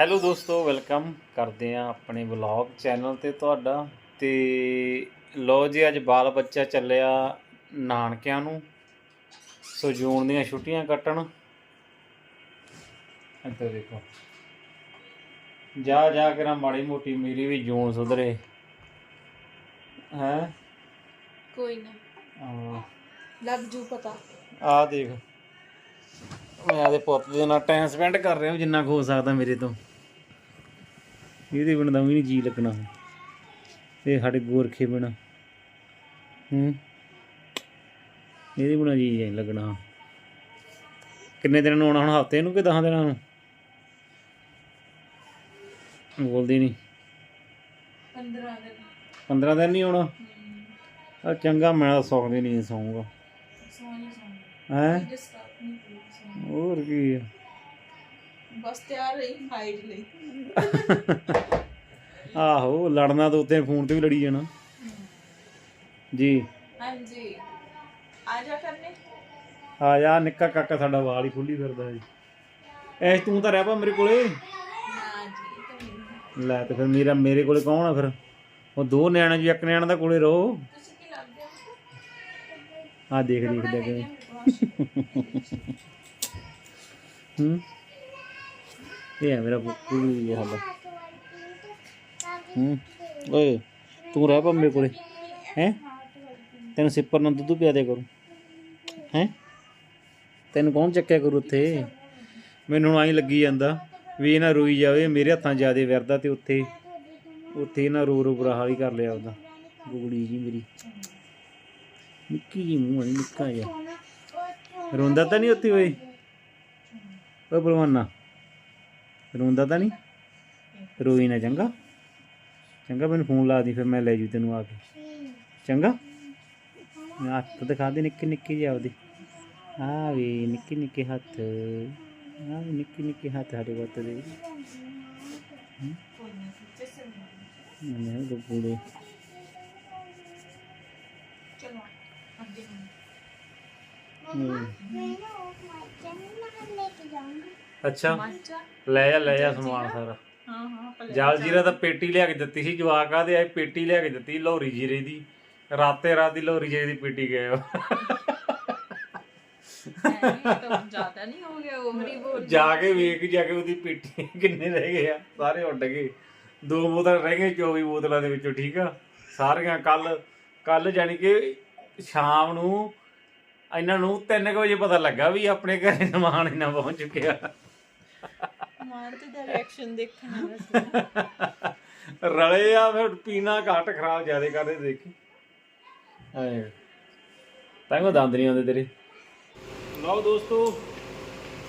Hello ਦੋਸਤੋ welcome ਕਰਦੇ ਆ ਆਪਣੇ ਵਲੌਗ ਚੈਨਲ ਤੇ ਤੁਹਾਡਾ। ਤੇ ਲੋ ਜੀ ਅੱਜ ਬਾਲ ਬੱਚਾ ਚੱਲਿਆ ਨਾਨਕਿਆਂ ਨੂੰ। ਸੋ ਜੂਨ ਦੀਆਂ ਛੁੱਟੀਆਂ ਕੱਟਣ। ਇੱਧਰ ਦੇਖੋ। ਜਾ ਜਾ ਕੇ ਨਾ ਮਾੜੀ ਮੋਟੀ ਮੇਰੀ ਵੀ ਜੂਨ ਸੁਧਰੇ। ਹੈ? ਕੋਈ ਨਾ। ਲੱਗ ਜੂ ਪਤਾ। ਆ ਦੇਖ। ਮੈਂ ਆਦੇ ਪੁੱਤ ਦੇ ਨਾਲ ਟਾਈਮ ਸਪੈਂਡ ਕਰ ਰਿਹਾ ਜਿੰਨਾ ਹੋ ਸਕਦਾ ਮੇਰੇ ਤੋਂ। ਇਹਦੇ ਬਿਨਾਂ ਤਾਂ ਵੀ ਨਹੀਂ ਜੀ ਲੱਗਣਾ। ਇਹ ਸਾਡੇ ਗੋਰਖੇ ਬਿਨਾਂ। ਹੂੰ? ਇਹਦੇ ਬਿਨਾਂ ਜੀ ਨਹੀਂ ਲੱਗਣਾ। ਕਿੰਨੇ ਦਿਨ ਨੂੰ ਆਉਣਾ ਹੁਣ ਹਫ਼ਤੇ ਨੂੰ ਕਿ 10 ਦਿਨਾਂ ਨੂੰ? ਬੋਲਦੀ ਨਹੀਂ। 15 ਦਿਨ। 15 ਦਿਨ ਨਹੀਂ ਆਉਣਾ? ਆ ਚੰਗਾ ਮੈਂ ਤਾਂ ਸੁੱਖ ਦੀ ਨਹੀਂ ਸੌਂਗਾ ਹੈ ਰਾਤ ਨਹੀਂ ਪੂਰੀ ਸੋਹਣੀ ਹੋਰ ਕੀ ਆ? ਬਸ ਤਿਆਰ ਰਹੀ ਹਾਈਟ ਲਈ। ਆਹੋ ਲੜਨਾ ਤਾਂ ਉੱਤੇ ਫੋਨ ਤੇ ਵੀ ਲੜੀ ਜਾਣਾ। ਜੀ। ਹਾਂਜੀ। ਆ ਜਾ ਕਰਨੇ। ਆ ਜਾ ਨਿੱਕਾ ਕਾਕਾ ਸਾਡਾ ਵਾਲ ਹੀ ਖੁੱਲੀ ਫਿਰਦਾ ਜੀ। ਐਸ ਤੂੰ ਤਾਂ ਰਹਿ ਪਾ ਮੇਰੇ ਕੋਲੇ। ਨਾ ਜੀ ਲੈ ਤੇ ਫਿਰ ਮੇਰਾ ਮੇਰੇ ਕੋਲੇ ਕੌਣ ਆ ਫਿਰ? ਉਹ ਦੋ ਨਿਆਣੇ ਜੀ ਇੱਕ ਨਿਆਣਾ ਦਾ ਕੋਲੇ ਰਹੋ। ਤੁਸੀਂ ਕੀ ਲੱਗਦੇ ਹੋ? ਆ ਦੇਖ ਦੇਖ ਦੇ ਕੇ ਹੂੰ? ਇਹ ਆ ਮੇਰਾ ਕੁੱਕੂ ਵੀ ਇਹ ਹਾਲਾ ਤੂੰ ਰਹਿ ਪਾ ਮੇਰੇ ਕੋਲੇ। ਹੈ? ਤੈਨੂੰ ਸਿੱਪਰ ਨਾਲ ਦੁੱਧ ਪਿਆ ਦੇ ਕਰੂ। ਹੈ? ਤੈਨੂੰ ਕੌਣ ਚੱਕਿਆ ਕਰੂ ਉੱਥੇ? ਮੈਨੂੰ ਆਈ ਲੱਗੀ ਜਾਂਦਾ ਵੀ ਇਹ ਨਾ ਰੋਈ ਜਾਵੇ, ਮੇਰੇ ਹੱਥਾਂ ਜਿਆਦੇ ਵਰਦਾ ਤੇ ਉੱਥੇ ਉੱਥੇ ਨਾ ਰੋ ਰੋ ਬੁਰਾ ਹਾਲ ਹੀ ਕਰ ਲਿਆ ਉਹਦਾ। ਗੁਗੜੀ ਜੀ ਮੇਰੀ। ਨਿੱਕੀ ਜੀ ਮੂੰਹ ਵਾਲੀ ਨਿੱਕਾ ਜਿਹਾ। ਰੋਂਦਾ ਤਾਂ ਨਹੀਂ ਉੱਥੇ ਓਏ? ਓਏ ਬਲਵਾਨਾ ਰੋਂਦਾ ਤਾਂ ਨਹੀਂ? ਰੋਈ ਨਾ ਚੰਗਾ। ਚੰਗਾ ਮੈਨੂੰ ਫੋਨ ਲਾ ਦੀ, ਫਿਰ ਮੈਂ ਲੈ ਜੂ ਤੈਨੂੰ ਆ ਕੇ। ਚੰਗਾ? ਮੈਂ ਹੱਥ ਦਿਖਾ ਦੇ, ਨਿੱਕੇ ਨਿੱਕੇ ਜਿਹੇ ਆਪਦੇ। ਆ ਵੀ, ਨਿੱਕੇ ਨਿੱਕੇ ਹੱਥ। ਆ ਵੀ, ਨਿੱਕੇ ਨਿੱਕੇ ਹੱਥ ਸਾਡੇ ਵੱਤ ਦੇ। ਕੋਈ ਨਾ ਪਿੱਛੇ ਸੇ ਮੈਂ ਨੂੰ ਅੱਛਾ। ਮਾਚਾ ਲੈ ਜਾ ਲੈ ਜਾ ਸਮਾਨ ਸਾਰਾ। ਹਾਂ ਹਾਂ ਜਾਲ ਜੀਰਾ ਤਾਂ ਪੇਟੀ ਲਿਆ ਕੇ ਦਿੱਤੀ ਸੀ ਜਵਾਕਾਂ ਦੇ ਆਏ ਪੇਟੀ ਲਿਆ ਕੇ ਦਿੱਤੀ ਲੋਹਰੀ ਜੀਰੇ ਦੀ। ਰਾਤੇ ਰਾਤ ਦੀ ਲੋਹਰੀ ਜੀਰੇ ਦੀ ਪੇਟੀ ਗਏ ਉਹ। ਤਾਂ ਜ਼ਿਆਦਾ ਨਹੀਂ ਹੋ ਗਿਆ ਓਵਰੀ ਬੋਲ ਜਾ ਕੇ ਵੇਖ ਜਾ ਕੇ ਉਹਦੀ ਪੇਟੀ ਕਿੰਨੇ ਰਹਿ ਗਏ ਆ ਸਾਰੇ ਉੱਡ ਗਏ। ਦੋ ਬੋਤਲ ਰਹਿ ਗਏ 24 ਬੋਤਲਾਂ ਦੇ ਵਿੱਚੋਂ ਠੀਕ ਆ? ਸਾਰੀਆਂ ਕੱਲ ਕੱਲ ਜਾਨੀ ਕਿ ਸ਼ਾਮ ਨੂੰ ਇਹਨਾਂ ਨੂੰ 3 ਵਜੇ ਪਤਾ ਲੱਗਾ ਵੀ ਆਪਣੇ ਘਰੇ ਸਮਾਨ ਇਹਨਾਂ ਪਹੁੰਚ ਚੁੱਕਿਆ। ਮਾਰ ਤੇ ਦਾ ਰਿਐਕਸ਼ਨ ਦੇਖਣਾ ਰਲੇ ਆ ਫਿਰ ਪੀਣਾ ਘੱਟ ਖਰਾਬ ਜਿਆਦੇ ਕਰਦੇ ਦੇਖੀ। ਐ ਤਾਂ ਕੋ ਦੰਦ ਨਹੀਂ ਆਉਂਦੇ ਤੇਰੇ। ਲਓ ਦੋਸਤੋ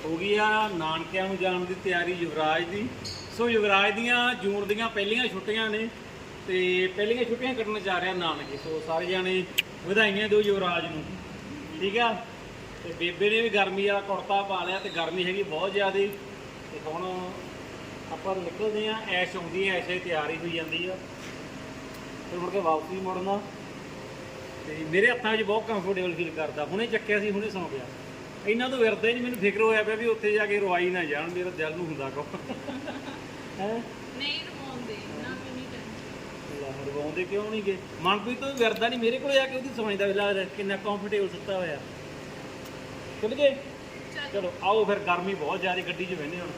ਹੋ ਗਈ ਆ ਨਾਨਕਿਆਂ ਨੂੰ ਜਾਣ ਦੀ ਤਿਆਰੀ ਯੁਵਰਾਜ ਦੀ। ਸੋ ਯੁਵਰਾਜ ਦੀਆਂ ਜੂਨ ਦੀਆਂ ਪਹਿਲੀਆਂ ਛੁੱਟੀਆਂ ਨੇ ਤੇ ਪਹਿਲੀਆਂ ਛੁੱਟੀਆਂ ਕੱਟਣ ਜਾ ਰਿਹਾ ਨਾਨਕੇ। ਸੋ ਸਾਰੇ ਜਾਣੇ ਵਧਾਈਆਂ ਦਿਓ ਯੁਵਰਾਜ ਨੂੰ। ਠੀਕ ਆ? ਤੇ ਬੇਬੇ ਨੇ ਵੀ ਗਰਮੀ ਵਾਲਾ ਕੁੜਤਾ ਪਾ ਲਿਆ ਤੇ ਗਰਮੀ ਹੈਗੀ ਬਹੁਤ ਜ਼ਿਆਦੇ। ਤੇ ਹੁਣ ਆਪਾਂ ਨਿਕਲਦੇ ਆ ਐਸ਼ ਆਉਂਦੀ ਐ ਐਸ਼ੇ ਤਿਆਰੀ ਹੋਈ ਜਾਂਦੀ ਆ। ਫਿਰ ਮੁੜ ਕੇ ਵਾਪਸੀ ਮੁੜਨਾ। ਤੇ ਮੇਰੇ ਹੱਥਾਂ ਵਿੱਚ ਬਹੁਤ ਕੰਫਰਟੇਬਲ ਫੀਲ ਕਰਦਾ। ਹੁਣੇ ਚੱਕਿਆ ਸੀ, ਹੁਣੇ ਸੌਂ ਗਿਆ। ਇਹਨਾਂ ਤੋਂ ਵਿਰਦਾ ਹੀ ਨਹੀਂ ਮੈਨੂੰ ਫਿਕਰ ਹੋਇਆ ਪਿਆ ਵੀ ਉੱਥੇ ਜਾ ਕੇ ਰਵਾਈ ਨਾ ਜਾਣ, ਮੇਰਾ ਦਿਲ ਨੂੰ ਹੁੰਦਾ ਕੋ ਹੈ? ਨਹੀਂ ਟੈਨਸ਼ਨ ਕਿਉਂ ਨਹੀਂ ਗਏ ਮਨਪ੍ਰੀਤ ਤੋਂ ਵੀ ਵਿਰਦਾ ਨਹੀਂ ਮੇਰੇ ਕੋਲੇ ਆ ਕੇ ਉਹਦੀ ਸਮਝਦਾ ਵੀ ਲੱਗਦਾ ਕਿੰਨਾ ਕੰਫਰਟੇਬਲ ਸੁੱਤਾ ਹੋਇਆ। ਚਲ ਗਏ? ਚਲੋ, ਆਓ ਫਿਰ, ਗਰਮੀ ਬਹੁਤ ਜ਼ਿਆਦਾ, ਗੱਡੀ 'ਚ ਬਹਿਨੇ ਹੁਣ।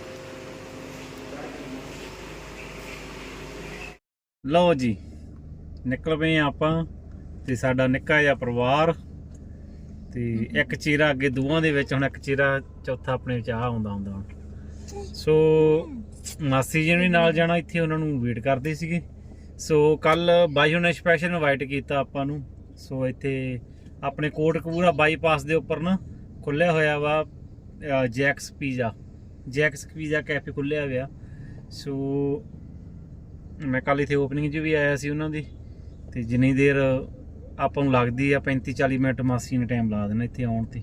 ਲਓ ਜੀ, ਨਿਕਲ ਪਏ ਹਾਂ ਆਪਾਂ ਤੇ ਸਾਡਾ ਨਿੱਕਾ ਜਿਹਾ ਪਰਿਵਾਰ ਤੇ ਇੱਕ ਚੀਰਾ ਅੱਗੇ ਦੋਵਾਂ ਦੇ ਵਿੱਚ, ਹੁਣ ਇੱਕ ਚੀਰਾ ਚੌਥਾ ਆਪਣੇ ਵਿੱਚ ਆ ਆਉਂਦਾ ਹੁੰਦਾ ਹੁਣ ਸੋ ਮਾਸੀ ਜੀ ਨੇ ਨਾਲ ਜਾਣਾ, ਇੱਥੇ ਉਹਨਾਂ ਨੂੰ ਵੇਟ ਕਰਦੇ ਸੀਗੇ। ਸੋ ਕੱਲ ਬਾਈ ਹੁਣੇ ਸਪੈਸ਼ਲ ਇਨਵਾਈਟ ਕੀਤਾ ਆਪਾਂ ਨੂੰ। ਸੋ ਇੱਥੇ ਆਪਣੇ ਕੋਟਕਪੂਰਾ ਬਾਈਪਾਸ ਦੇ ਉੱਪਰ ਨਾ ਖੁੱਲਿਆ ਹੋਇਆ ਵਾ Jack's pizza. Jack's pizza cafe ਖੁੱਲਿਆ ਹੋਇਆ। ਸੋ ਮੈਂ ਕੱਲ ਇੱਥੇ ਓਪਨਿੰਗ 'ਚ ਵੀ ਆਇਆ ਸੀ ਉਹਨਾਂ ਦੀ। ਤੇ ਜਿੰਨੀ ਦੇਰ ਆਪਾਂ ਨੂੰ ਲੱਗਦੀ ਆ 35 40 ਮਿੰਟ ਮਾਸੀ ਨੇ ਟਾਈਮ ਲਾ ਦੇਣਾ ਇੱਥੇ ਆਉਣ ਤੇ।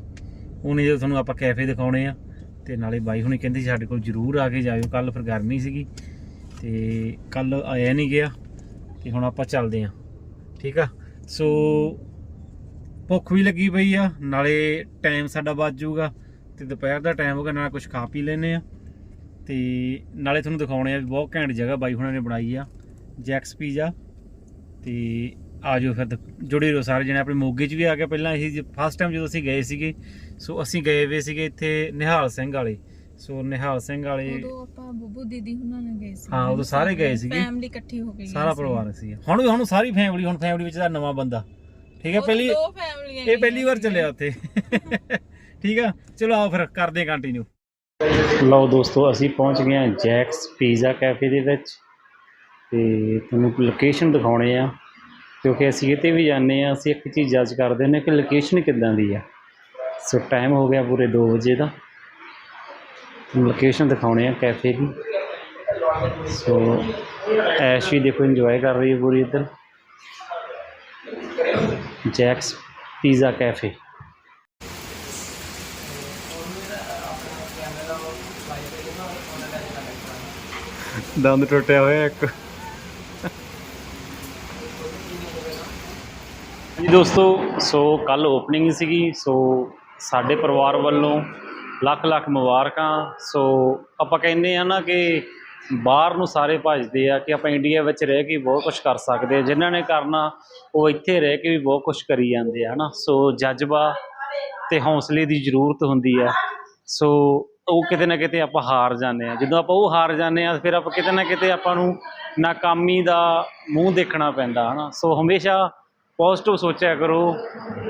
ਉਹਨੇ ਜਦੋਂ ਤੁਹਾਨੂੰ ਆਪਾਂ ਕੈਫੇ ਦਿਖਾਉਣੇ ਆ, ਤੇ ਨਾਲੇ ਬਾਈ ਹੁਣੀ ਕਹਿੰਦੇ ਸੀ ਸਾਡੇ ਕੋਲ ਜ਼ਰੂਰ ਆ ਕੇ ਜਾਇਓ। ਕੱਲ ਫਿਰ ਗਰਮੀ ਸੀਗੀ, ਤੇ ਕੱਲ ਆਇਆ ਨਹੀਂ ਗਿਆ। ਤੇ ਹੁਣ ਆਪਾਂ ਚੱਲਦੇ ਆ ਠੀਕ ਆ? ਸੋ ਭੁੱਖ ਵੀ ਲੱਗੀ ਪਈ ਆ, ਨਾਲੇ ਟਾਈਮ ਸਾਡਾ ਬਚ ਜਾਊਗਾ ਤੇ ਦੁਪਹਿਰ ਦਾ ਟਾਈਮ ਹੋ ਨਾਲ ਕੁਝ ਖਾ ਪੀ ਲੈਨੇ ਆ ਤੇ ਨਾਲੇ ਤੁਹਾਨੂੰ ਦਿਖਾਉਣੇ ਆ ਵੀ ਬਹੁਤ ਘੈਂਟ ਜਗ੍ਹਾ ਬਾਈ ਹੁਣਾਂ ਨੇ ਬਣਾਈ ਆ, ਜੈਕਸ ਪੀਜ਼ਾ। ਤੇ ਆਜੋ ਫਿਰ ਦ- ਜੁੜੇ ਰਹੋ ਸਾਰੇ ਜਣੇ, ਆਪਣੇ ਮੋਗੇ 'ਚ ਵੀ ਆ ਗਿਆ ਪਹਿਲਾਂ, ਇਹ ਫਸਟ ਟਾਈਮ ਜਦੋਂ ਅਸੀਂ ਗਏ ਸੀਗੇ। ਸੋ ਅਸੀਂ ਗਏ ਵੇ ਸੀਗੇ ਇੱਥੇ ਨਿਹਾਲ ਸਿੰਘ ਵਾਲੇ। ਸੋ ਨਿਹਾਲ ਸਿੰਘ ਵਾਲੇ। ਉਦੋਂ ਆਪਾਂ ਬੁੱਬੂ ਦੀਦੀ ਹੁਣਾਂ ਨਾਲ ਗਏ ਸੀ। ਹਾਂ, ਉਦੋਂ ਸਾਰੇ ਗਏ ਸੀਗੇ। ਫੈਮਿਲੀ ਇਕੱਠੀ ਹੋ ਗਏ ਸਾਰਾ। ਪਰਿਵਾਰ ਸੀ। ਹੁਣ ਵੀ ਹੁਣ ਸਾਰੀ ਫੈਮਿਲੀ ਹੁਣ ਫੈਮਿਲੀ ਵਿੱਚ ਦਾ ਨਵਾਂ ਬੰਦਾ। ਠੀਕ ਹੈ ਪਹਿਲੀ ਦੋ ਫੈਮਲੀਆਂ ਇਹ ਪਹਿਲੀ ਵਾਰ ਚੱਲਿਆ ਉੱਥੇ। ਠੀਕ ਆ ਚਲੋ ਆਓ ਫਿਰ ਕਰਦੇ ਹਾਂ ਕੰਟੀਨਿਊ ਲਓ ਦੋਸਤੋ ਅਸੀਂ ਪਹੁੰਚ ਗਏ ਹਾਂ ਜੈਕਸ ਪੀਜ਼ਾ ਕੈਫੇ ਦੇ ਵਿੱਚ। ਤੇ ਤੁਹਾਨੂੰ ਲੋਕੇਸ਼ਨ ਦਿਖਾਉਣੇ ਆ। ਕਿਉਂਕਿ ਅਸੀਂ ਕਿਤੇ ਵੀ ਜਾਂਦੇ ਆ ਅਸੀਂ ਇੱਕ ਚੀਜ਼ ਜੱਜ ਕਰਦੇ ਨੇ ਕਿ ਲੋਕੇਸ਼ਨ ਕਿੱਦਾਂ ਦੀ ਆ। ਸੋ ਟਾਈਮ ਹੋ ਗਿਆ ਪੂਰੇ 2 ਵਜੇ ਦਾ। ਲੋਕੇਸ਼ਨ ਦਿਖਾਉਣੇ ਆ ਕੈਫੇ ਦੀ। ਸੋ ਐਸ਼ ਵੀ ਦੇਖੋ ਇੰਜੋਏ ਕਰ ਰਹੀ ਹੈ ਪੂਰੀ ਇੱਧਰ। ਜੈਕਸ ਪੀਜ਼ਾ ਕੈਫੇ ਦੰਦ ਟੁੱਟਿਆ ਹੋਇਆ ਇੱਕ। ਜੀ ਦੋਸਤੋ ਸੋ ਕੱਲ ਓਪਨਿੰਗ ਸੀਗੀ ਸੋ ਸਾਡੇ ਪਰਿਵਾਰ ਵੱਲੋਂ ਲੱਖ ਲੱਖ ਮੁਬਾਰਕਾਂ। ਸੋ ਆਪਾਂ ਕਹਿੰਦੇ ਆ ਨਾ ਕਿ ਬਾਹਰ ਨੂੰ ਸਾਰੇ ਭੱਜਦੇ ਆ ਕਿ ਆਪਾਂ ਇੰਡੀਆ ਵਿੱਚ ਰਹਿ ਕੇ ਬਹੁਤ ਕੁਝ ਕਰ ਸਕਦੇ ਆ। ਜਿਨ੍ਹਾਂ ਨੇ ਕਰਨਾ, ਉਹ ਇੱਥੇ ਰਹਿ ਕੇ ਵੀ ਬਹੁਤ ਕੁਝ ਕਰੀ ਜਾਂਦੇ ਆ, ਹਨਾ। ਸੋ ਜਜ਼ਬਾ ਤੇ ਹੌਸਲੇ ਦੀ ਜ਼ਰੂਰਤ ਹੁੰਦੀ ਆ। ਸੋ ਉਹ ਕਿਤੇ ਨਾ ਕਿਤੇ ਆਪਾਂ ਹਾਰ ਜਾਂਦੇ ਆ। ਜਦੋਂ ਆਪਾਂ ਉਹ ਹਾਰ ਜਾਂਦੇ ਆ, ਫਿਰ ਆਪਾਂ ਕਿਤੇ ਨਾ ਕਿਤੇ ਆਪਾਂ ਨੂੰ ਨਾਕਾਮੀ ਦਾ ਮੂੰਹ ਦੇਖਣਾ ਪੈਂਦਾ, ਹਨਾ। ਸੋ ਹਮੇਸ਼ਾ ਪੋਜ਼ਿਟਿਵ ਸੋਚਿਆ ਕਰੋ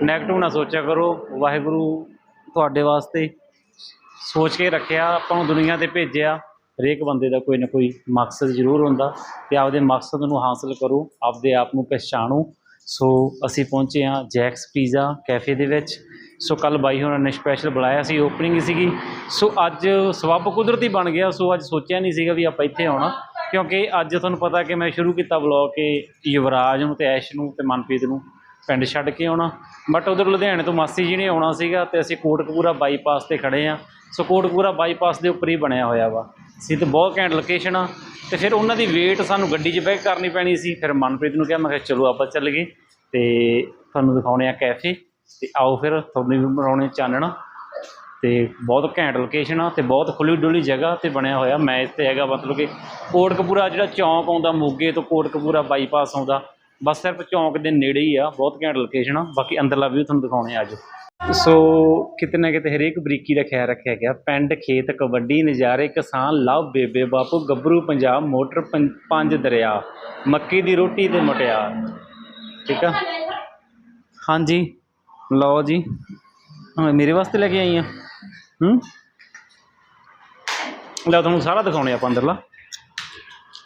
ਨੈਗੇਟਿਵ ਨਾ ਸੋਚਿਆ ਕਰੋ। ਵਾਹਿਗੁਰੂ ਤੁਹਾਡੇ ਵਾਸਤੇ ਸੋਚ ਕੇ ਰੱਖਿਆ, ਆਪਾਂ ਨੂੰ ਦੁਨੀਆ ਤੇ ਭੇਜਿਆ। ਹਰੇਕ ਬੰਦੇ ਦਾ ਕੋਈ ਨਾ ਕੋਈ ਮਕਸਦ ਜ਼ਰੂਰ ਹੁੰਦਾ ਤੇ ਆਪਦੇ ਮਕਸਦ ਨੂੰ ਹਾਸਲ ਕਰੋ, ਆਪਦੇ ਆਪ ਨੂੰ ਪਛਾਣੋ ਸੋ ਅਸੀਂ ਪਹੁੰਚੇ ਹਾਂ ਜੈਕਸ ਪੀਜ਼ਾ ਕੈਫੇ ਦੇ ਵਿੱਚ। ਸੋ ਕੱਲ ਬਾਈ ਹੋਰਾਂ ਨੇ ਸਪੈਸ਼ਲ ਬੁਲਾਇਆ ਸੀ ਓਪਨਿੰਗ ਸੀਗੀ। ਸੋ ਅੱਜ ਸਬੱਬ ਕੁਦਰਤੀ ਬਣ ਗਿਆ, ਸੋ ਅੱਜ ਸੋਚਿਆ ਨਹੀਂ ਸੀਗਾ ਵੀ ਆਪਾਂ ਇੱਥੇ ਆਉਣਾ। ਕਿਉਂਕਿ ਅੱਜ ਤੁਹਾਨੂੰ ਪਤਾ ਕਿ ਮੈਂ ਸ਼ੁਰੂ ਕੀਤਾ ਵਲੌਗ ਕਿ ਯੁਵਰਾਜ ਨੂੰ ਤੇ ਐਸ਼ ਨੂੰ ਤੇ ਮਨਪ੍ਰੀਤ ਨੂੰ। ਪਿੰਡ ਛੱਡ ਕੇ ਆਉਣਾ। ਬਟ ਉਧਰ ਲੁਧਿਆਣੇ ਤੋਂ ਮਾਸੀ ਜੀ ਨੇ ਆਉਣਾ ਸੀਗਾ ਤੇ ਅਸੀਂ ਕੋਟਕਪੂਰਾ ਬਾਈਪਾਸ ਤੇ ਖੜੇ ਆ ਸੋ ਕੋਟਕਪੂਰਾ ਬਾਈਪਾਸ ਦੇ ਉੱਪਰ ਹੀ ਬਣਿਆ ਹੋਇਆ ਵਾ। ਸੀ ਤੇ ਬਹੁਤ ਘੈਂਟ ਲੋਕੇਸ਼ਨ ਆ। ਤੇ ਫਿਰ ਉਹਨਾਂ ਦੀ ਵੇਟ ਸਾਨੂੰ ਗੱਡੀ 'ਚ ਬੈਕ ਕਰਨੀ ਪੈਣੀ ਸੀ। ਫਿਰ ਮਨਪ੍ਰੀਤ ਨੂੰ ਕਿਹਾ, ਮੈਂ ਕਿਹਾ, ਚਲੋ ਆਪਾਂ ਚੱਲ ਗਏ। ਤੇ ਤੁਹਾਨੂੰ ਦਿਖਾਉਣੇ ਆ ਕੈਫੇ ਤੇ ਆਓ ਫਿਰ, ਤੁਹਾਨੂੰ ਵੀ ਬਣਾਉਣੇ ਚਾਨਣਾ। ਤੇ ਬਹੁਤ ਘੈਂਟ ਲੋਕੇਸ਼ਨ ਆ ਤੇ ਬਹੁਤ ਖੁੱਲੀ ਡੁੱਲੀ ਜਗ੍ਹਾ ਤੇ ਬਣਿਆ ਹੋਇਆ। ਮੈਚ 'ਤੇ ਹੈਗਾ ਮਤਲਬ ਕਿ ਕੋਟਕਪੂਰਾ ਜਿਹੜਾ ਚੌਂਕ ਆਉਂਦਾ, ਮੋਗੇ ਤੋਂ ਕੋਟਕਪੂਰਾ ਬਾਈਪਾਸ ਆਉਂਦਾ। ਬਸ ਸਿਰਫ ਚੌਂਕ ਦੇ ਨੇੜੇ ਹੀ ਆ, ਬਹੁਤ ਘੈਂਟ ਲੋਕੇਸ਼ਨ ਆ। ਬਾਕੀ ਅੰਦਰਲਾ ਵੀ ਤੁਹਾਨੂੰ ਦਿਖਾਉਣੇ ਆ ਅੱਜ। ਸੋ ਕਿਤੇ ਨਾ ਕਿਤੇ ਹਰੇਕ ਬਰੀਕੀ ਦਾ ਖਿਆਲ ਰੱਖਿਆ ਗਿਆ। ਪਿੰਡ, ਖੇਤ, ਕਬੱਡੀ, ਨਜ਼ਾਰੇ, ਕਿਸਾਨ, ਲਵ, ਬੇਬੇ, ਬਾਪੂ, ਗੱਭਰੂ, ਪੰਜਾਬ, ਮੋਟਰ ਪੰ- ਪੰਜ ਦਰਿਆ, ਮੱਕੀ ਦੀ ਰੋਟੀ ਤੇ ਮਟਿਆ ਠੀਕ ਆ? ਹਾਂਜੀ। ਲਓ ਜੀ। ਮੇਰੇ ਵਾਸਤੇ ਲੈ ਕੇ ਆਈ ਆ। ਹੂੰ? ਲੈ, ਤੁਹਾਨੂੰ ਸਾਰਾ ਦਿਖਾਉਣੇ ਆਪਾਂ ਅੰਦਰਲਾ।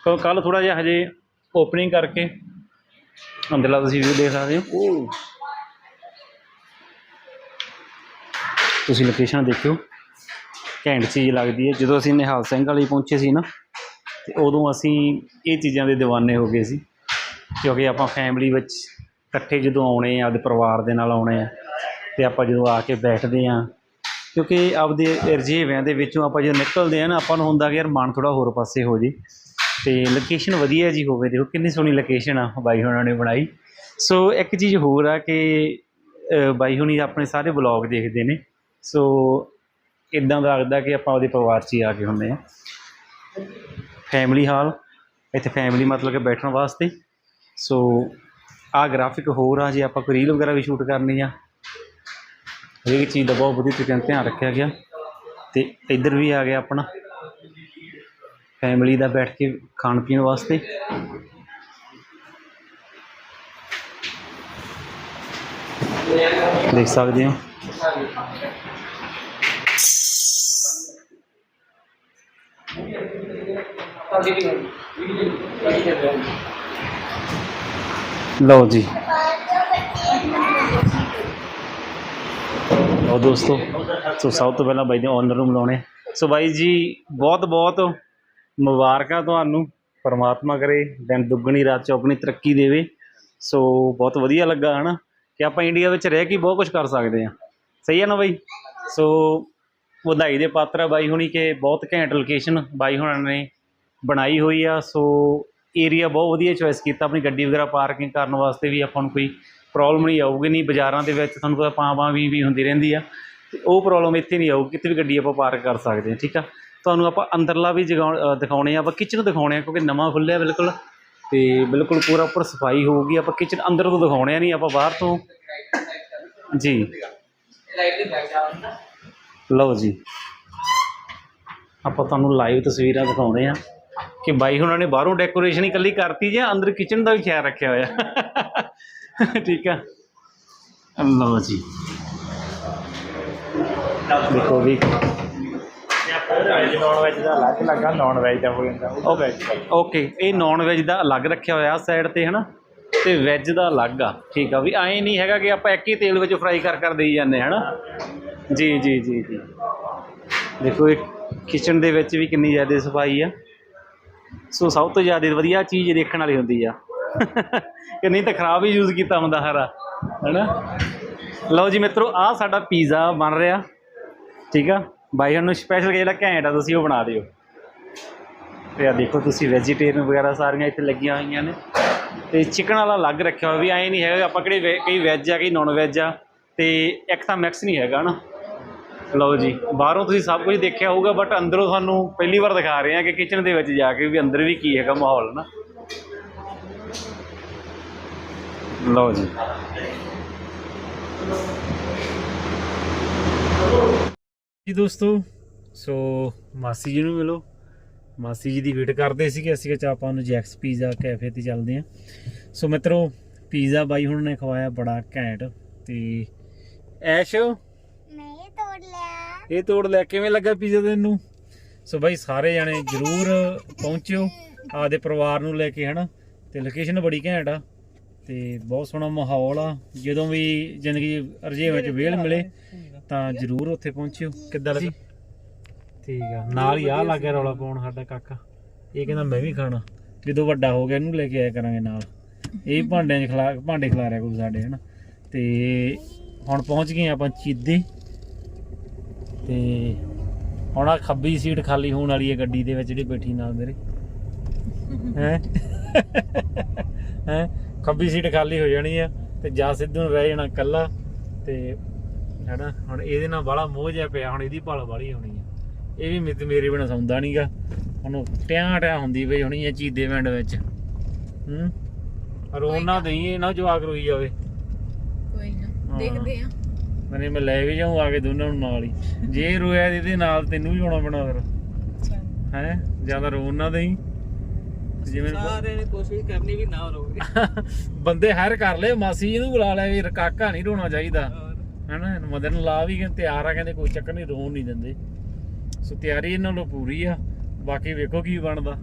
ਕਿਉਂ ਕੱਲ ਥੋੜਾ ਜਿਹਾ ਹਜੇ ਓਪਨਿੰਗ ਕਰਕੇ ਅੰਦਰਲਾ ਤੁਸੀਂ ਵੀਊ ਦੇਖ ਸਕਦੇ ਹੋ। ਉਹ ਤੁਸੀਂ ਲੋਕੇਸ਼ਨ ਦੇਖਿਓ। ਘੈਂਟ ਚੀਜ਼ ਲੱਗਦੀ ਹੈ। ਜਦੋਂ ਅਸੀਂ ਨਿਹਾਲ ਸਿੰਘ ਵਾਲੀ ਪਹੁੰਚੇ ਸੀ ਨਾ, ਤੇ ਉਦੋਂ ਅਸੀਂ ਇਹ ਚੀਜ਼ਾਂ ਦੇ دیਵਾਨੇ ਹੋ ਗਏ ਸੀ। ਕਿਉਂਕਿ ਆਪਾਂ ਫੈਮਿਲੀ ਵਿੱਚ ਇਕੱਠੇ ਜਦੋਂ ਆਉਣੇ ਆ, ਆਪਦੇ ਪਰਿਵਾਰ ਦੇ ਨਾਲ ਆਉਣੇ ਆ, ਤੇ ਆਪਾਂ ਜਦੋਂ ਆ ਕੇ ਬੈਠਦੇ ਆ, ਕਿਉਂਕਿ ਆਪਦੇ ਰਜੇਵਿਆਂ ਦੇ ਵਿੱਚੋਂ ਆਪਾਂ ਜਦੋਂ ਨਿਕਲਦੇ ਆ ਨਾ, ਆਪਾਂ ਨੂੰ ਹੁੰਦਾ ਕਿ ਯਾਰ ਮਨ ਥੋੜਾ ਹੋਰ ਪਾਸੇ ਹੋ ਜੇ। ਤੇ ਲੋਕੇਸ਼ਨ ਵਧੀਆ ਜੀ ਹੋਵੇ, ਦੇਖੋ ਕਿੰਨੀ ਸੋਹਣੀ ਲੋਕੇਸ਼ਨ ਆ ਬਾਈ ਹੋਣਾ ਨੇ ਬਣਾਈ। ਸੋ ਇੱਕ ਚੀਜ਼ ਹੋਰ ਆ ਕਿ ਬਾਈ ਹੋਣੀ ਆਪਣੇ ਸਾਰੇ ਬਲੌਗ ਦੇਖਦੇ ਨੇ। ਸੋ ਇਦਾਂ ਦਾ ਲੱਗਦਾ ਕਿ ਆਪਾਂ ਉਹਦੇ ਪਰਿਵਾਰ 'ਚ ਹੀ ਆ ਕੇ ਹੁੰਦੇ ਆ। ਫੈਮਿਲੀ ਹਾਲ, ਇੱਥੇ ਫੈਮਿਲੀ ਮਤਲਬ ਕਿ ਬੈਠਣ ਵਾਸਤੇ। ਸੋ ਆਹ ਗ੍ਰਾਫਿਕ ਹੋਰ ਆ, ਜੇ ਆਪਾਂ ਕੋਈ ਰੀਲ ਵਗੈਰਾ ਵੀ ਸ਼ੂਟ ਕਰਨੀ ਆ। ਹਰੇਕ ਚੀਜ਼ ਦਾ ਬਹੁਤ ਵਧੀਆ ਤਰੀਕੇ ਨਾਲ ਧਿਆਨ ਰੱਖਿਆ ਗਿਆ। ਤੇ ਇੱਧਰ ਵੀ ਆ ਗਿਆ ਆਪਣਾ। ਫੈਮਿਲੀ ਦਾ ਬੈਠ ਕੇ ਖਾਣ ਪੀਣ ਵਾਸਤੇ। ਦੇਖ ਸਕਦੇ ਹੋ। ਲਓ ਜੀ। ਲਓ ਦੋਸਤੋ, ਸੋ ਸਭ ਤੋਂ ਪਹਿਲਾਂ ਬਾਈ ਦੇ ਓਨਰ ਨੂੰ ਮਿਲਾਉਣੇ। ਸੋ ਬਾਈ ਜੀ ਬਹੁਤ ਬਹੁਤ ਮੁਬਾਰਕਾਂ ਤੁਹਾਨੂੰ, ਪਰਮਾਤਮਾ ਕਰੇ, ਦਿਨ ਦੁੱਗਣੀ, ਰਾਤ ਚੌਗਣੀ ਤਰੱਕੀ ਦੇਵੇ। ਸੋ ਬਹੁਤ ਵਧੀਆ ਲੱਗਾ, ਹਨਾ? ਕਿ ਆਪਾਂ ਇੰਡੀਆ ਵਿੱਚ ਰਹਿ ਕੇ ਬਹੁਤ ਕੁਝ ਕਰ ਸਕਦੇ ਹਾਂ। ਸਹੀ ਹੈ ਨਾ ਬਾਈ? ਸੋ ਵਧਾਈ ਦੇ ਪਾਤਰ ਆ ਬਾਈ ਹੁਣੀ ਕਿ ਬਹੁਤ ਘੈਂਟ ਲੋਕੇਸ਼ਨ ਬਾਈ ਹੁਣਾਂ ਨੇ ਬਣਾਈ ਹੋਈ ਆ। ਸੋ ਏਰੀਆ ਬਹੁਤ ਵਧੀਆ ਚੋਇਸ ਕੀਤਾ, ਆਪਣੀ ਗੱਡੀ ਵਗੈਰਾ ਪਾਰਕਿੰਗ ਕਰਨ ਵਾਸਤੇ ਵੀ ਆਪਾਂ ਨੂੰ ਕੋਈ ਪ੍ਰੋਬਲਮ ਨਹੀਂ, ਆਊਗੀ ਨਹੀਂ। ਬਾਜ਼ਾਰਾਂ ਦੇ ਵਿੱਚ ਤੁਹਾਨੂੰ ਪਤਾ ਪਾਂ ਪਾਂ ਵੀ ਵੀ ਹੁੰਦੀ ਰਹਿੰਦੀ ਆ। ਤੇ ਉਹ ਪ੍ਰੋਬਲਮ ਇੱਥੇ ਨਹੀਂ ਆਊਗੀ, ਕਿਤੇ ਵੀ ਗੱਡੀ ਆਪਾਂ ਪਾਰਕ ਕਰ ਸਕਦੇ ਹਾਂ, ਠੀਕ ਆ? ਤੁਹਾਨੂੰ ਆਪਾਂ ਅੰਦਰਲਾ ਵੀ ਜਗਾ ਦਿਖਾਉਣੇ ਆ, ਆਪਾਂ ਕਿਚਨ ਦਿਖਾਉਣੇ ਆ, ਕਿਉਂਕਿ ਨਵਾਂ ਖੁੱਲਿਆ ਬਿਲਕੁਲ। ਤੇ ਬਿਲਕੁਲ ਪੂਰਾ ਉੱਪਰ ਸਫ਼ਾਈ ਹੋਊਗੀ, ਆਪਾਂ ਕਿਚਨ ਅੰਦਰ ਤੋਂ ਦਿਖਾਉਣੇ ਆ ਨਹੀਂ ਆਪਾਂ ਬਾਹਰ ਤੋਂ। ਜੀ। ਲਓ ਜੀ। ਆਪਾਂ ਤੁਹਾਨੂੰ ਲਾਈਵ ਤਸਵੀਰਾਂ ਦਿਖਾਉਣੇ ਆ ਕਿ ਬਾਈ ਉਹਨਾਂ ਨੇ ਬਾਹਰੋਂ ਡੈਕੋਰੇਸ਼ਨ ਹੀ ਇਕੱਲੀ ਕਰਤੀ ਜੇ ਅੰਦਰ ਕਿਚਨ ਦਾ ਵੀ ਖਿਆਲ ਰੱਖਿਆ ਹੋਇਆ। ਠੀਕ ਆ। ਲਓ ਜੀ। ਦੇਖੋ ਵੀ ਨੌਨ ਵੈਜ ਦਾ ਅਲੱਗ ਲੱਗਾ ਨੌਨ ਵੈਜ ਦਾ ਹੋ ਜਾਂਦਾ। ਉਹ ਵੈਜ ਓਕੇ ਇਹ ਨਾਨ ਵੈਜ ਦਾ ਅਲੱਗ ਰੱਖਿਆ ਹੋਇਆ ਸਾਈਡ ਤੇ ਹਨਾ? ਤੇ ਵੈਜ ਦਾ ਅਲੱਗ ਆ ਠੀਕ ਆ। ਵੀ ਐਂ ਨਹੀਂ ਹੈਗਾ ਕਿ ਆਪਾਂ ਇੱਕ ਹੀ ਤੇਲ ਵਿੱਚ ਫਰਾਈ ਕਰ ਕਰ ਦੇਈ ਜਾਂਦੇ ਹਨਾ? ਜੀ ਜੀ ਜੀ ਜੀ। ਦੇਖੋ ਇਹ ਕਿਚਨ ਦੇ ਵਿੱਚ ਵੀ ਕਿੰਨੀ ਜ਼ਿਆਦਾ ਸਫ਼ਾਈ ਆ। ਸੋ ਸਭ ਤੋਂ ਜ਼ਿਆਦਾ ਵਧੀਆ ਚੀਜ਼ ਦੇਖਣ ਵਾਲੀ ਹੁੰਦੀ ਆ। ਕਿ ਨਹੀਂ ਤਾਂ ਖਰਾਬ ਹੀ ਯੂਜ਼ ਕੀਤਾ ਹੁੰਦਾ ਹਰਾ ਹੈਨਾ? ਲਓ ਜੀ ਮਿੱਤਰੋ ਆਹ ਸਾਡਾ ਪੀਜ਼ਾ ਬਣ ਰਿਹਾ। ਠੀਕ ਆ? ਬਾਈ ਨੂੰ ਸਪੈਸ਼ਲ ਜਿਹੜਾ ਘੈਂਟ ਆ, ਤੁਸੀਂ ਉਹ ਬਣਾ ਦਿਓ। ਤੇ ਆ ਦੇਖੋ ਤੁਸੀਂ ਵੈਜੀਟੇਰੀਅਨ ਵਗੈਰਾ ਸਾਰੀਆਂ ਇੱਥੇ ਲੱਗੀਆਂ ਹੋਈਆਂ ਨੇ। ਤੇ ਚਿਕਨ ਵਾਲਾ ਅਲੱਗ ਰੱਖਿਆ ਹੋਇਆ ਵੀ, ਐਂ ਨਹੀਂ ਹੈਗਾ ਆਪਾਂ ਕਿਹੜੇ ਵੈ- ਕਈ ਵੈਜ ਆ, ਕਈ ਨਾਨ ਵੈਜ ਆ। ਤੇ ਇੱਕ ਤਾਂ ਮਿਕਸ ਨਹੀਂ ਹੈਗਾ ਨਾ। ਲਓ ਜੀ, ਬਾਹਰੋਂ ਤੁਸੀਂ ਸਭ ਕੁਝ ਦੇਖਿਆ ਹੋਊਗਾ ਬਟ ਅੰਦਰੋਂ ਤੁਹਾਨੂੰ ਪਹਿਲੀ ਵਾਰ ਦਿਖਾ ਰਹੇ ਹਾਂ ਕਿ ਕਿਚਨ ਦੇ ਵਿੱਚ ਜਾ ਕੇ ਵੀ ਅੰਦਰ ਵੀ ਕੀ ਹੈਗਾ ਮਾਹੌਲ ਨਾ। ਲਓ ਜੀ। ਜੀ ਦੋਸਤੋ ਸੋ ਮਾਸੀ ਜੀ ਨੂੰ ਮਿਲੋ। ਮਾਸੀ ਜੀ ਦੀ ਵੇਟ ਕਰਦੇ ਸੀਗੇ ਅਸੀਂ ਕਿ ਆਪਾਂ ਨੂੰ ਜੈਕਸ ਪੀਜ਼ਾ ਕੈਫੇ ਤੇ ਚੱਲਦੇ ਆਂ ਸੋ ਮਿੱਤਰੋ ਪੀਜ਼ਾ ਬਾਈ ਹੁਣ ਨੇ ਖਵਾਇਆ ਬੜਾ ਘੈਂਟ ਤੇ ਐਸ਼ ਇਹ ਤੋੜ ਲਿਆ। ਇਹ ਤੋੜ ਲੈ ਕਿਵੇਂ ਲੱਗਾ ਪੀਜ਼ਾ ਤੈਨੂੰ? ਸੋ ਬਾਈ ਸਾਰੇ ਜਣੇ ਜਰੂਰ ਪਹੁੰਚਿਓ। ਆਪਦੇ ਪਰਿਵਾਰ ਨੂੰ ਲੈ ਕੇ ਹਨਾ? ਤੇ ਲੋਕੇਸ਼ਨ ਬੜੀ ਘੈਂਟ ਆ ਤੇ ਬਹੁਤ ਸੋਹਣਾ ਮਾਹੌਲ ਆ। ਜਦੋਂ ਵੀ ਜ਼ਿੰਦਗੀ ਅਰਜੇ ਵਿੱਚ ਵੇਲ ਮਿਲੇ ਤਾਂ ਜਰੂਰ ਉੱਥੇ ਪਹੁੰਚਿਓ। ਕਿੱਦਾਂ ਲੱਗੀ? ਠੀਕ ਆ। ਨਾਲ ਹੀ ਆ ਲੱਗਿਆ ਰੌਲਾ ਪਾਉਣ ਸਾਡਾ ਕਾਕਾ। ਇਹ ਕਹਿੰਦਾ ਮੈਂ ਵੀ ਖਾਣਾ। ਜਦੋਂ ਵੱਡਾ ਹੋ ਗਿਆ ਇਹਨੂੰ ਲੈ ਕੇ ਆਇਆ ਕਰਾਂਗੇ ਨਾਲ। ਇਹ ਭਾਂਡਿਆਂ 'ਚ ਖਲਾ ਭਾਂਡੇ ਖਿਲਾ ਰਿਆ ਕੋਈ ਸਾਡੇ ਹਨਾ? ਤੇ ਹੁਣ ਪਹੁੰਚ ਗਏ ਆਪਾਂ ਚੀਦੇ। ਤੇ ਹੁਣ ਆ ਖੱਬੀ ਸੀਟ ਖਾਲੀ ਹੋਣ ਵਾਲੀ ਹੈ ਗੱਡੀ ਦੇ ਵਿੱਚ ਜਿਹੜੀ ਬੈਠੀ ਨਾਲ ਮੇਰੇ। ਹੈ? ਹੈ? ਖੱਬੀ ਸੀਟ ਖਾਲੀ ਹੋ ਜਾਣੀ ਆ ਤੇ ਜਾ ਸਿੱਧੂ ਨੂੰ ਰਹਿ ਜਾਣਾ ਕੱਲਾ ਤੇ ਹੈਨਾ? ਹੁਣ ਇਹਦੇ ਨਾਲ ਬਾਹਲਾ ਮੋਹ ਜਿਹਾ ਪਿਆ ਹੁਣ ਇਹਦੀ ਭਾਲ ਵਾਲੀ ਹੋਣੀ ਆ। ਇਹ ਵੀ ਮੇਰੇ ਮੇਰੇ ਬਿਨਾ ਸੌਂਦਾ ਨਹੀਂਗਾ ਹੁਣ ਟਿਆਂ ਟਿਆਂ ਹੁੰਦੀ ਪਈ ਹੋਣੀ ਆ ਚੀਦੇ ਪਿੰਡ ਵਿੱਚ। ਹੂੰ? ਰੋਣਾ ਦਈ ਇਹ ਨਾ ਜਵਾਕ ਰੋਈ ਜਾਵੇ। ਕੋਈ ਨਾ। ਦੇਖਦੇ ਆ। ਮਨੇ ਮੈਂ ਲੈ ਵੀ ਜਾਊਂ ਆ ਕੇ ਦੋਨਾਂ ਨੂੰ ਨਾਲ ਹੀ। ਜੇ ਰੋਇਆ ਇਹਦੇ ਨਾਲ ਤੈਨੂੰ ਵੀ ਆਉਣਾ ਪੈਣਾ ਫਿਰ। ਹੈ? ਜ਼ਿਆਦਾ ਰੋਣ ਨਾ ਦਈ। ਜਿਵੇਂ ਨੇ ਕੋਸ਼ਿਸ਼ ਕਰਨੀ ਵੀ ਨਾ ਰੋਵੇ। ਬੰਦੇ ਹਾਇਰ ਕਰ ਲਏ ਮਾਸੀ ਜੀ ਨੂੰ ਬੁਲਾ ਲਿਆ ਵੀ ਕਾਕਾ ਨਹੀਂ ਰੋਣਾ ਚਾਹੀਦਾ। ਹਨਾ ਮਦਰ ਲਾ ਵੀ ਕਹਿੰਦੇ ਤਿਆਰ ਆ, ਕਹਿੰਦੇ ਕੋਈ ਚੱਕਰ ਨਹੀਂ, ਰੋਣ ਨਹੀਂ ਦਿੰਦੇ। ਸੋ ਤਿਆਰੀ ਇਹਨਾਂ ਨੂੰ ਪੂਰੀ ਆ, ਬਾਕੀ ਵੇਖੋ ਕੀ ਬਣਦਾ।